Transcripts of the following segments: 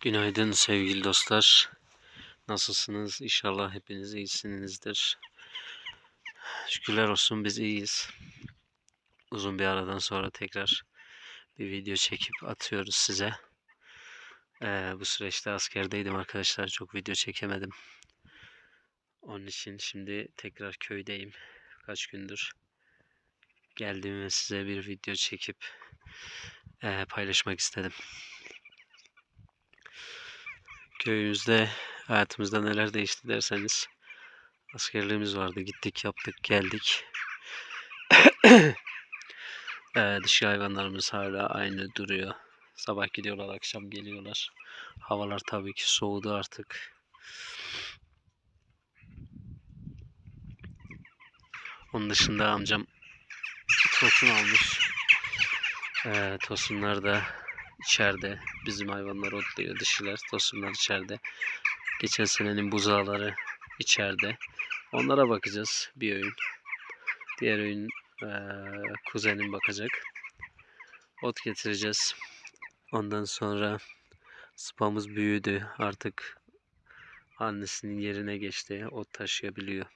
Günaydın sevgili dostlar. Nasılsınız? İnşallah hepiniz iyisinizdir. Şükürler olsun biz iyiyiz. Uzun bir aradan sonra tekrar bir video çekip atıyoruz size. Ee, bu süreçte askerdeydim arkadaşlar. Çok video çekemedim. Onun için şimdi tekrar köydeyim. Kaç gündür geldim ve size bir video çekip eee, paylaşmak istedim. Köyümüzde hayatımızda neler değişti derseniz askerliğimiz vardı. Gittik yaptık geldik. Eee dişi hayvanlarımız hala aynı duruyor. Sabah gidiyorlar akşam geliyorlar. Havalar tabii ki soğudu artık. Onun dışında amcam tosun almış. Eee tosunlar da içeride. Bizim hayvanlar otluyor. Dişiler, tosunlar içeride. Geçen senenin buzağları içeride. Onlara bakacağız bir öğün. Diğer öğün eee, kuzenim bakacak. Ot getireceğiz. Ondan sonra sıpamız büyüdü. Artık annesinin yerine geçti. Ot taşıyabiliyor.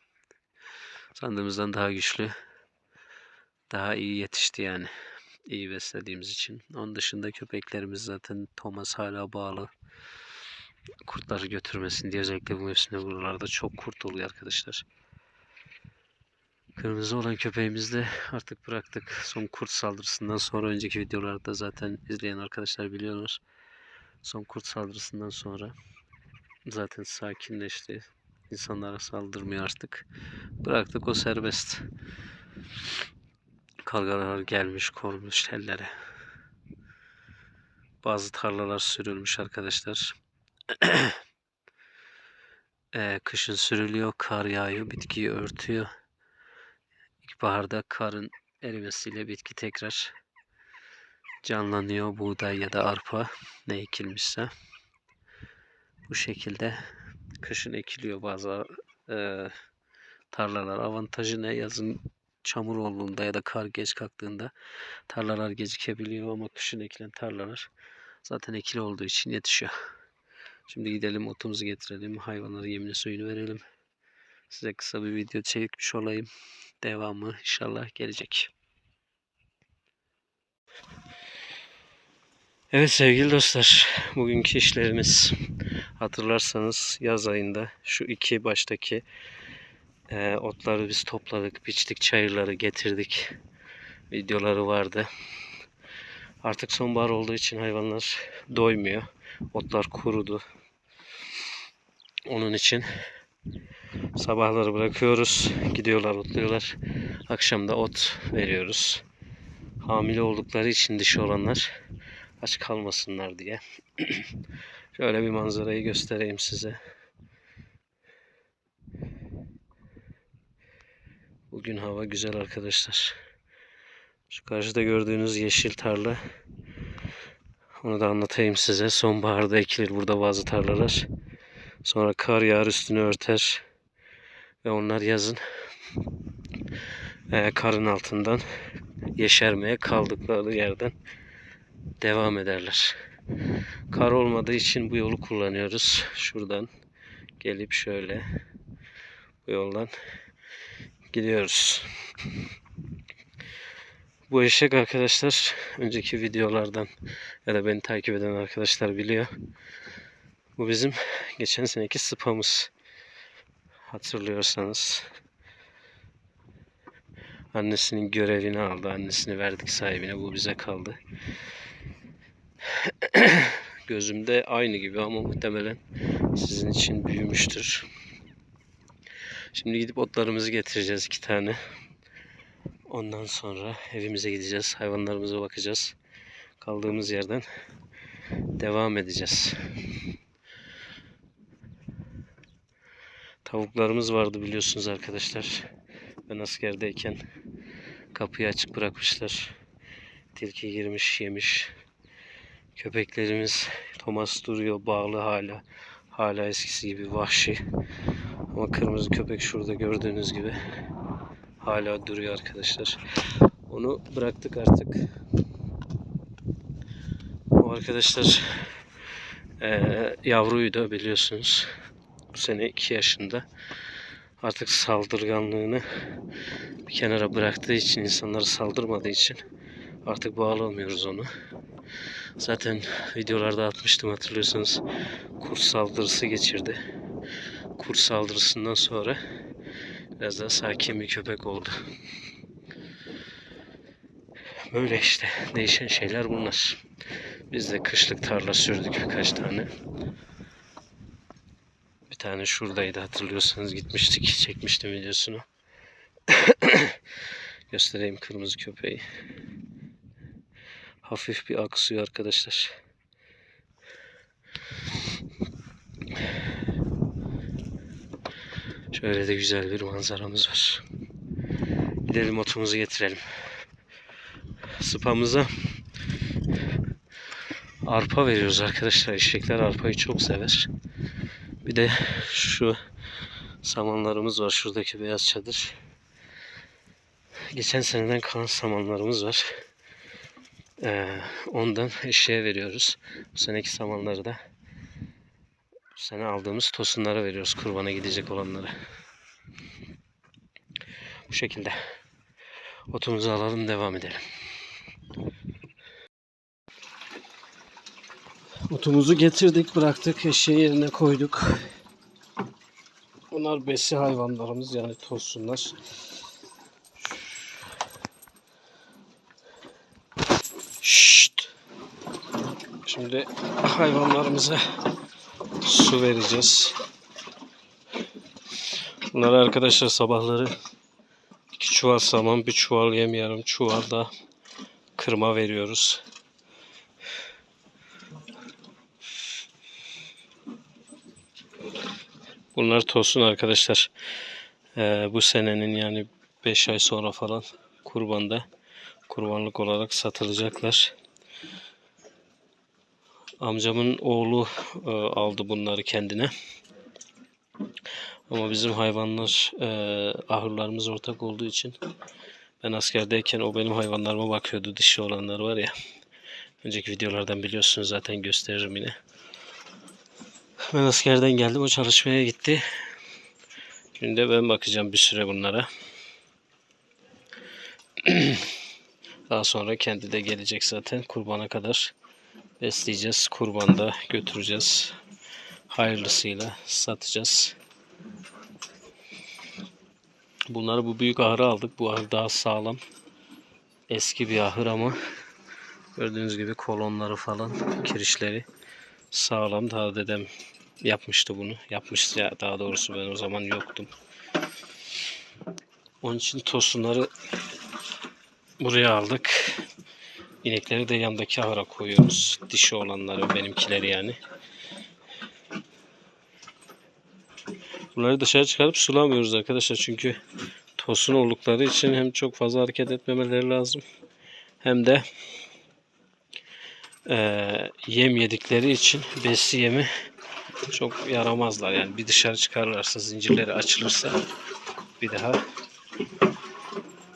Sandığımızdan daha güçlü. Daha iyi yetişti yani iyi beslediğimiz için. Onun dışında köpeklerimiz zaten Thomas hala bağlı. Kurtları götürmesin diye özellikle bu mevsimde buralarda çok kurt oluyor arkadaşlar. Kırmızı olan köpeğimizi de artık bıraktık. Son kurt saldırısından sonra önceki videolarda zaten izleyen arkadaşlar biliyorlar. Son kurt saldırısından sonra zaten sakinleşti. İnsanlara saldırmıyor artık. Bıraktık o serbest. Kargalar gelmiş konmuş tellere. Bazı tarlalar sürülmüş arkadaşlar. Eee, kışın sürülüyor, kar yağıyor, bitkiyi örtüyor. İlkbaharda karın erimesiyle bitki tekrar canlanıyor. Buğday ya da arpa ne ekilmişse. Bu şekilde kışın ekiliyor bazı eee, tarlalar. Avantajı ne? Yazın çamur olduğunda ya da kar geç kalktığında tarlalar gecikebiliyor ama kışın ekilen tarlalar zaten ekili olduğu için yetişiyor. Şimdi gidelim otumuzu getirelim. Hayvanlara yemini suyunu verelim. Size kısa bir video çekmiş olayım. Devamı inşallah gelecek. Evet sevgili dostlar. Bugünkü işlerimiz hatırlarsanız yaz ayında şu iki baştaki ee, otları biz topladık, biçtik, çayırları getirdik. Videoları vardı. Artık sonbahar olduğu için hayvanlar doymuyor. Otlar kurudu. Onun için sabahları bırakıyoruz. Gidiyorlar, otluyorlar. Akşam da ot veriyoruz. Hamile oldukları için dişi olanlar aç kalmasınlar diye. Şöyle bir manzarayı göstereyim size. Bugün hava güzel arkadaşlar. Şu karşıda gördüğünüz yeşil tarla. Onu da anlatayım size. Sonbaharda ekilir burada bazı tarlalar. Sonra kar yağar üstünü örter. Ve onlar yazın e, karın altından yeşermeye kaldıkları yerden devam ederler. Kar olmadığı için bu yolu kullanıyoruz. Şuradan gelip şöyle bu yoldan gidiyoruz. Bu eşek arkadaşlar önceki videolardan ya da beni takip eden arkadaşlar biliyor. Bu bizim geçen seneki sıpamız. Hatırlıyorsanız. Annesinin görevini aldı. Annesini verdik sahibine. Bu bize kaldı. Gözümde aynı gibi ama muhtemelen sizin için büyümüştür. Şimdi gidip otlarımızı getireceğiz iki tane. Ondan sonra evimize gideceğiz. Hayvanlarımıza bakacağız. Kaldığımız yerden devam edeceğiz. Tavuklarımız vardı biliyorsunuz arkadaşlar. Ben askerdeyken kapıyı açık bırakmışlar. Tilki girmiş yemiş. Köpeklerimiz Thomas duruyor bağlı hala. Hala eskisi gibi vahşi. Ama kırmızı köpek şurada gördüğünüz gibi hala duruyor arkadaşlar. Onu bıraktık artık. O arkadaşlar Ee, yavruydu biliyorsunuz. Bu sene 2 yaşında. Artık saldırganlığını bir kenara bıraktığı için, insanlara saldırmadığı için artık bağlamıyoruz onu. Zaten videolarda atmıştım hatırlıyorsanız. Kurt saldırısı geçirdi. Kurt saldırısından sonra biraz daha sakin bir köpek oldu. Böyle işte değişen şeyler bunlar. Biz de kışlık tarla sürdük birkaç tane. Bir tane şuradaydı hatırlıyorsanız gitmiştik. Çekmiştim videosunu. Göstereyim kırmızı köpeği. Hafif bir aksıyor arkadaşlar. Şöyle de güzel bir manzaramız var. Gidelim otumuzu getirelim. Sıpamıza arpa veriyoruz arkadaşlar. Eşekler arpayı çok sever. Bir de şu samanlarımız var. Şuradaki beyaz çadır. Geçen seneden kalan samanlarımız var. Ee, ondan eşeğe veriyoruz. Bu seneki samanları da sene aldığımız tosunlara veriyoruz. Kurbana gidecek olanlara. Bu şekilde. Otumuzu alalım devam edelim. Otumuzu getirdik bıraktık eşeği yerine koyduk. Bunlar besi hayvanlarımız yani tosunlar. Şşt. Şimdi hayvanlarımıza su vereceğiz. Bunlara arkadaşlar sabahları iki çuval saman, bir çuval yem yarım çuval da kırma veriyoruz. Bunlar tosun arkadaşlar. Ee, bu senenin yani 5 ay sonra falan kurbanda kurbanlık olarak satılacaklar. Amcamın oğlu e, aldı bunları kendine. Ama bizim hayvanlar e, ahırlarımız ortak olduğu için ben askerdeyken o benim hayvanlarıma bakıyordu. Dişi olanlar var ya. Önceki videolardan biliyorsunuz zaten gösteririm yine. Ben askerden geldim. O çalışmaya gitti. Şimdi ben bakacağım bir süre bunlara. Daha sonra kendi de gelecek zaten. Kurbana kadar besleyeceğiz. Kurbanda götüreceğiz. Hayırlısıyla satacağız. Bunları bu büyük ahıra aldık. Bu ahır daha sağlam. Eski bir ahır ama gördüğünüz gibi kolonları falan, kirişleri sağlam. Daha dedem yapmıştı bunu. Yapmıştı ya daha doğrusu ben o zaman yoktum. Onun için tosunları buraya aldık. İnekleri de yandaki ahıra koyuyoruz. Dişi olanları benimkileri yani. Bunları dışarı çıkarıp sulamıyoruz arkadaşlar. Çünkü tosun oldukları için hem çok fazla hareket etmemeleri lazım. Hem de eee, yem yedikleri için besi yemi çok yaramazlar. Yani bir dışarı çıkarlarsa zincirleri açılırsa bir daha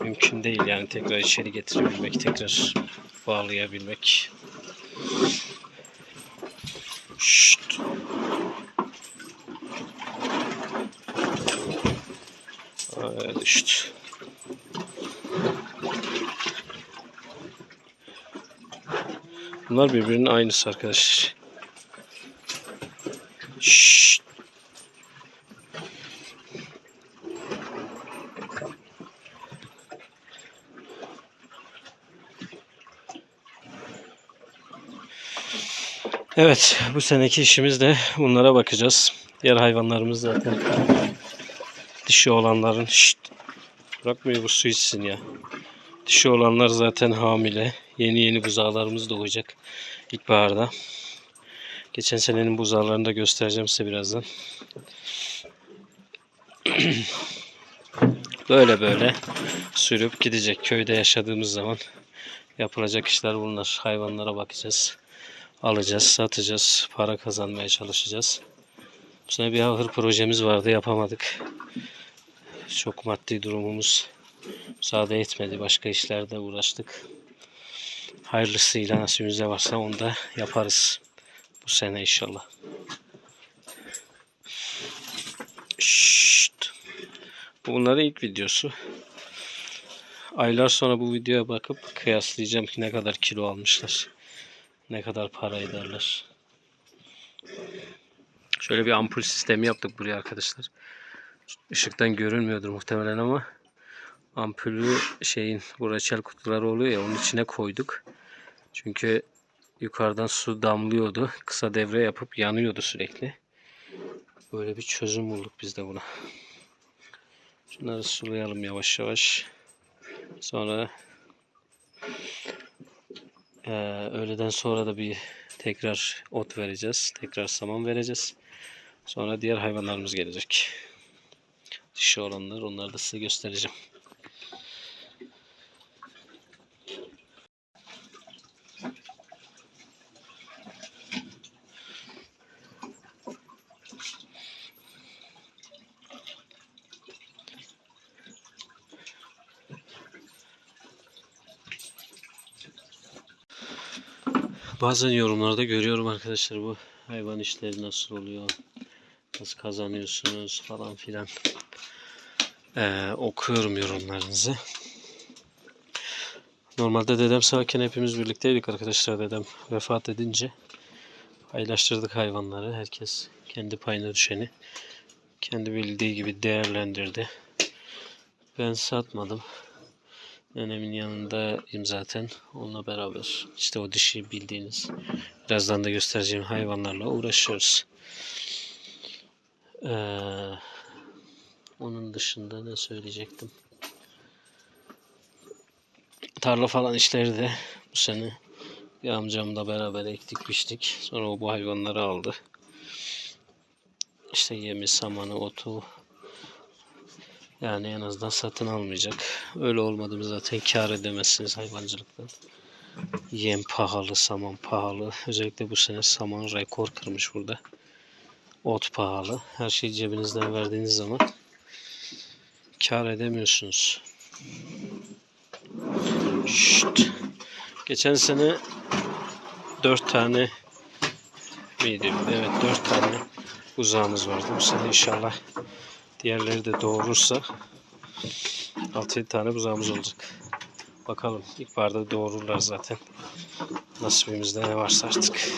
mümkün değil. Yani tekrar içeri getirebilmek, tekrar bağlayabilmek. Şşt. Aa, düştü. Bunlar birbirinin aynısı arkadaşlar. Şşt. Evet, bu seneki işimiz de bunlara bakacağız. Diğer hayvanlarımız zaten dişi olanların şşt, bırakmıyor bu su içsin ya. Dişi olanlar zaten hamile. Yeni yeni buzağlarımız doğacak ilkbaharda. Geçen senenin buzağlarını da göstereceğim size birazdan. böyle böyle sürüp gidecek. Köyde yaşadığımız zaman yapılacak işler bunlar. Hayvanlara bakacağız. Alacağız, satacağız. Para kazanmaya çalışacağız. Bu sene bir ahır projemiz vardı. Yapamadık. Çok maddi durumumuz müsaade etmedi. Başka işlerde uğraştık. Hayırlısıyla nasibimizde varsa onu da yaparız. Bu sene inşallah. Şşt. Bu Bunların ilk videosu. Aylar sonra bu videoya bakıp kıyaslayacağım ki ne kadar kilo almışlar. Ne kadar para ederler. Şöyle bir ampul sistemi yaptık buraya arkadaşlar. Işıktan görünmüyordur muhtemelen ama ampulü şeyin bu reçel kutuları oluyor ya onun içine koyduk. Çünkü yukarıdan su damlıyordu. Kısa devre yapıp yanıyordu sürekli. Böyle bir çözüm bulduk biz de buna. Şunları sulayalım yavaş yavaş. Sonra eee, öğleden sonra da bir tekrar ot vereceğiz. Tekrar saman vereceğiz. Sonra diğer hayvanlarımız gelecek. Dişi olanlar onları da size göstereceğim. Bazen yorumlarda görüyorum arkadaşlar bu hayvan işleri nasıl oluyor, nasıl kazanıyorsunuz falan filan. Ee, okuyorum yorumlarınızı. Normalde dedem sağken hepimiz birlikteydik arkadaşlar. Dedem vefat edince paylaştırdık hayvanları. Herkes kendi payına düşeni kendi bildiği gibi değerlendirdi. Ben satmadım. Nenemin yanındayım zaten. Onunla beraber işte o dişi bildiğiniz birazdan da göstereceğim hayvanlarla uğraşıyoruz. Ee, onun dışında ne söyleyecektim? Tarla falan işleri de bu sene bir amcamla beraber ektik biçtik. Sonra o bu hayvanları aldı. İşte yemi, samanı, otu, yani en azından satın almayacak. Öyle olmadı mı zaten kar edemezsiniz hayvancılıktan. Yem pahalı, saman pahalı. Özellikle bu sene saman rekor kırmış burada. Ot pahalı. Her şeyi cebinizden verdiğiniz zaman kar edemiyorsunuz. Şşt. Geçen sene 4 tane miydi? Evet 4 tane uzağımız vardı. Bu sene inşallah Diğerleri de doğurursa 6-7 tane buzağımız olacak. Bakalım ilkbaharda doğururlar zaten. Nasibimizde ne varsa artık.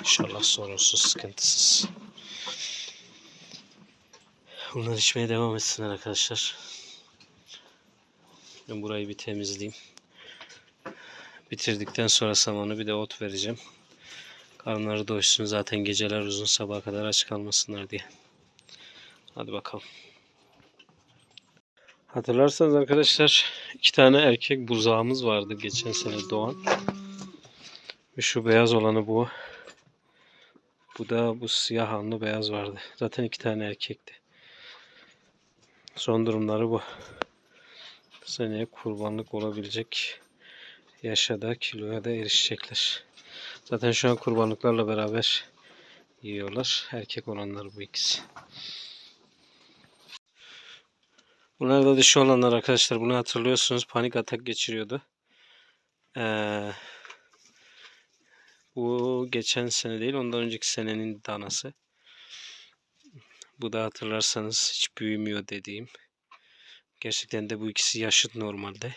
İnşallah sorunsuz, sıkıntısız. Bunlar içmeye devam etsinler arkadaşlar. Ben burayı bir temizleyeyim. Bitirdikten sonra samanı bir de ot vereceğim. Karnları doysun zaten geceler uzun sabaha kadar aç kalmasınlar diye. Hadi bakalım. Hatırlarsanız arkadaşlar iki tane erkek buzağımız vardı geçen sene doğan. Ve şu beyaz olanı bu. Bu da bu siyah hanlı beyaz vardı. Zaten iki tane erkekti. Son durumları bu. Seneye kurbanlık olabilecek yaşa kiloya da erişecekler. Zaten şu an kurbanlıklarla beraber yiyorlar. Erkek olanlar bu ikisi. Bunlar da dişi olanlar arkadaşlar. Bunu hatırlıyorsunuz. Panik atak geçiriyordu. Ee, bu geçen sene değil. Ondan önceki senenin danası. Bu da hatırlarsanız hiç büyümüyor dediğim. Gerçekten de bu ikisi yaşıt normalde.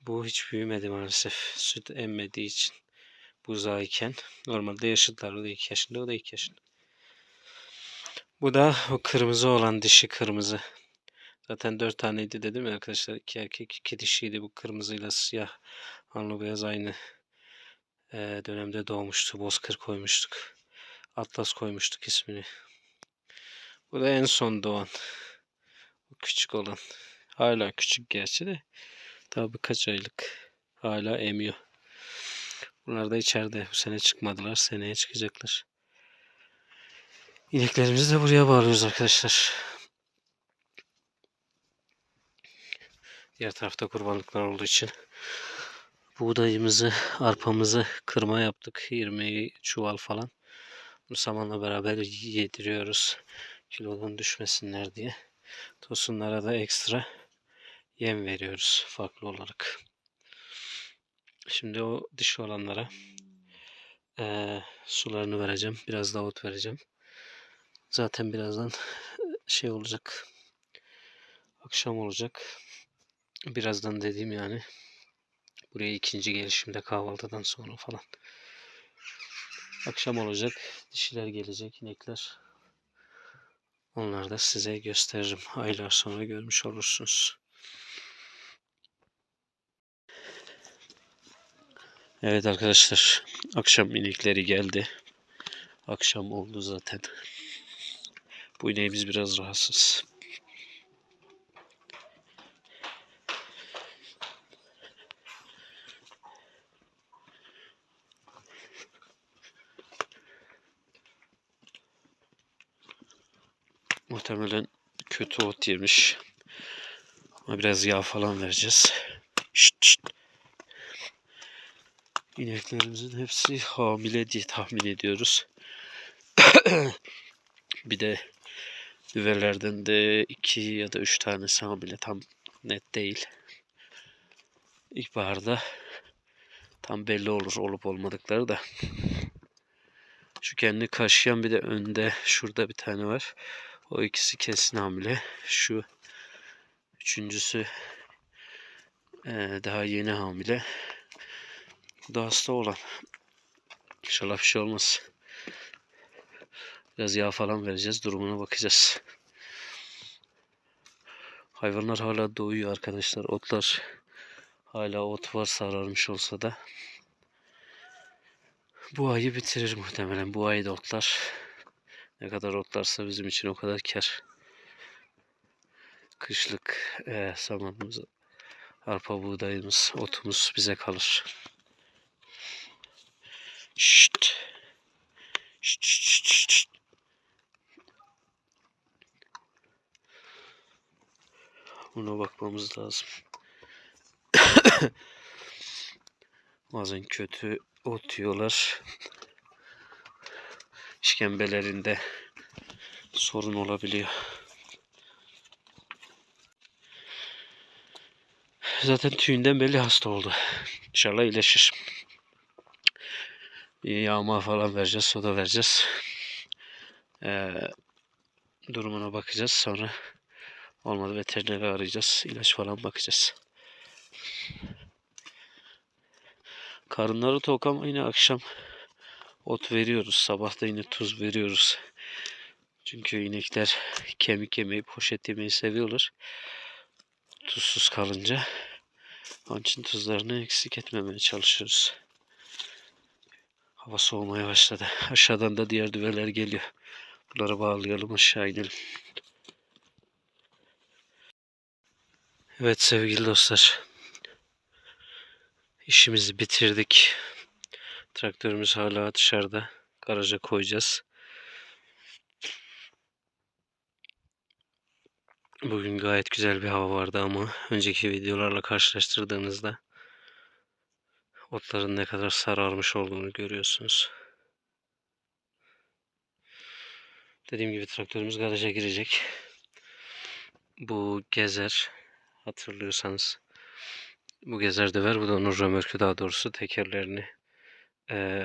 Bu hiç büyümedi maalesef. Süt emmediği için buzağıyken. Normalde yaşıtlar. O da 2 yaşında, o da 2 yaşında. Bu da o kırmızı olan dişi kırmızı. Zaten dört taneydi dedim ya arkadaşlar. İki erkek iki dişiydi. Bu kırmızıyla siyah anlı beyaz aynı e, dönemde doğmuştu. Bozkır koymuştuk. Atlas koymuştuk ismini. Bu da en son doğan. Bu küçük olan. Hala küçük gerçi de. Daha birkaç aylık. Hala emiyor. Bunlar da içeride. Bu sene çıkmadılar. Seneye çıkacaklar. İneklerimizi de buraya bağlıyoruz arkadaşlar. Diğer tarafta kurbanlıklar olduğu için buğdayımızı, arpamızı kırma yaptık. 20 çuval falan. Bu samanla beraber yediriyoruz. Kilodan düşmesinler diye. Tosunlara da ekstra yem veriyoruz farklı olarak. Şimdi o dişi olanlara Ee, sularını vereceğim. Biraz da ot vereceğim. Zaten birazdan şey olacak. Akşam olacak. Birazdan dediğim yani. Buraya ikinci gelişimde kahvaltıdan sonra falan. Akşam olacak. Dişiler gelecek. inekler. Onları da size gösteririm. Aylar sonra görmüş olursunuz. Evet arkadaşlar. Akşam inekleri geldi. Akşam oldu zaten. Bu ineğimiz biraz rahatsız. Muhtemelen kötü ot yemiş. Ama biraz yağ falan vereceğiz. Şşt, şşt. İneklerimizin hepsi hamile diye tahmin ediyoruz. bir de düvelerden de iki ya da üç tanesi hamile tam net değil. İlkbaharda tam belli olur olup olmadıkları da. Şu kendini kaşıyan bir de önde şurada bir tane var. O ikisi kesin hamile. Şu üçüncüsü eee, daha yeni hamile. Bu da hasta olan. İnşallah bir şey olmaz. Biraz yağ falan vereceğiz. Durumuna bakacağız. Hayvanlar hala doyuyor arkadaşlar. Otlar hala ot var sararmış olsa da. Bu ayı bitirir muhtemelen. Bu ayı da otlar. Ne kadar otlarsa bizim için o kadar kar. Kışlık eee samanımız, arpa buğdayımız, otumuz bize kalır. Şşt, şşt, şşt, şşt, şşt. Buna bakmamız lazım. Bazen kötü ot yiyorlar. İşkembelerinde sorun olabiliyor. Zaten tüyünden belli hasta oldu. İnşallah iyileşir. Yağma falan vereceğiz, soda vereceğiz. Ee, durumuna bakacağız. Sonra olmadı veterineri arayacağız. İlaç falan bakacağız. Karınları tok ama yine akşam ot veriyoruz. Sabah da yine tuz veriyoruz. Çünkü inekler kemik yemeyi, poşet yemeyi seviyorlar. Tuzsuz kalınca. Onun için tuzlarını eksik etmemeye çalışıyoruz. Hava soğumaya başladı. Aşağıdan da diğer düveler geliyor. Bunları bağlayalım aşağı inelim. Evet sevgili dostlar. İşimizi bitirdik. Traktörümüz hala dışarıda. Garaja koyacağız. Bugün gayet güzel bir hava vardı ama önceki videolarla karşılaştırdığınızda otların ne kadar sararmış olduğunu görüyorsunuz. Dediğim gibi traktörümüz garaja girecek. Bu gezer hatırlıyorsanız bu gezer döver bu da onun römörkü daha doğrusu tekerlerini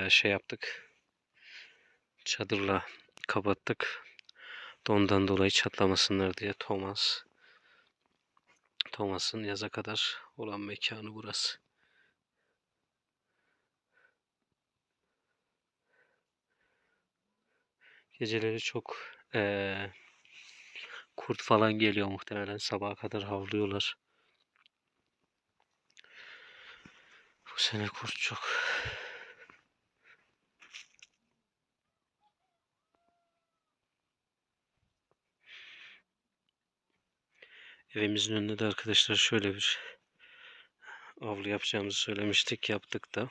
şey yaptık çadırla kapattık dondan dolayı çatlamasınlar diye Thomas Thomas'ın yaza kadar olan mekanı burası. Geceleri çok eee, kurt falan geliyor muhtemelen sabaha kadar havlıyorlar. Bu sene kurt çok. Evimizin önünde de arkadaşlar şöyle bir avlu yapacağımızı söylemiştik. Yaptık da.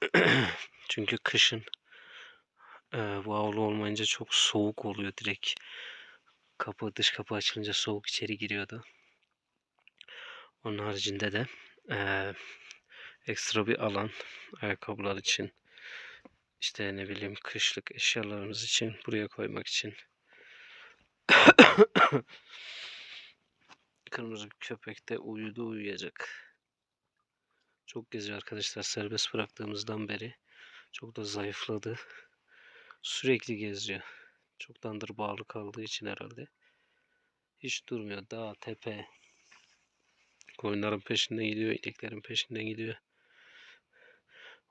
Çünkü kışın e, bu avlu olmayınca çok soğuk oluyor direkt. Kapı dış kapı açılınca soğuk içeri giriyordu. Onun haricinde de e, ekstra bir alan ayakkabılar için işte ne bileyim kışlık eşyalarımız için buraya koymak için Kırmızı köpek de uyudu uyuyacak. Çok geziyor arkadaşlar serbest bıraktığımızdan beri. Çok da zayıfladı. Sürekli geziyor. Çoktandır bağlı kaldığı için herhalde. Hiç durmuyor. Dağ, tepe. Koyunların peşinden gidiyor, ineklerin peşinden gidiyor.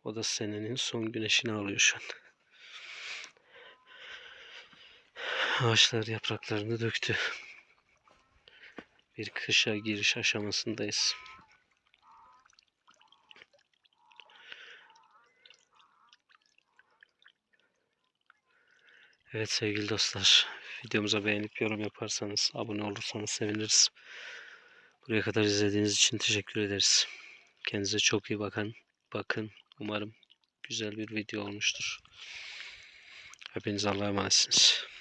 O da senenin son güneşini alıyor şu an. Ağaçlar yapraklarını döktü. Bir kışa giriş aşamasındayız. Evet sevgili dostlar, videomuza beğenip yorum yaparsanız, abone olursanız seviniriz. Buraya kadar izlediğiniz için teşekkür ederiz. Kendinize çok iyi bakın. Bakın. Umarım güzel bir video olmuştur. Hepiniz Allah'a emanetsiniz.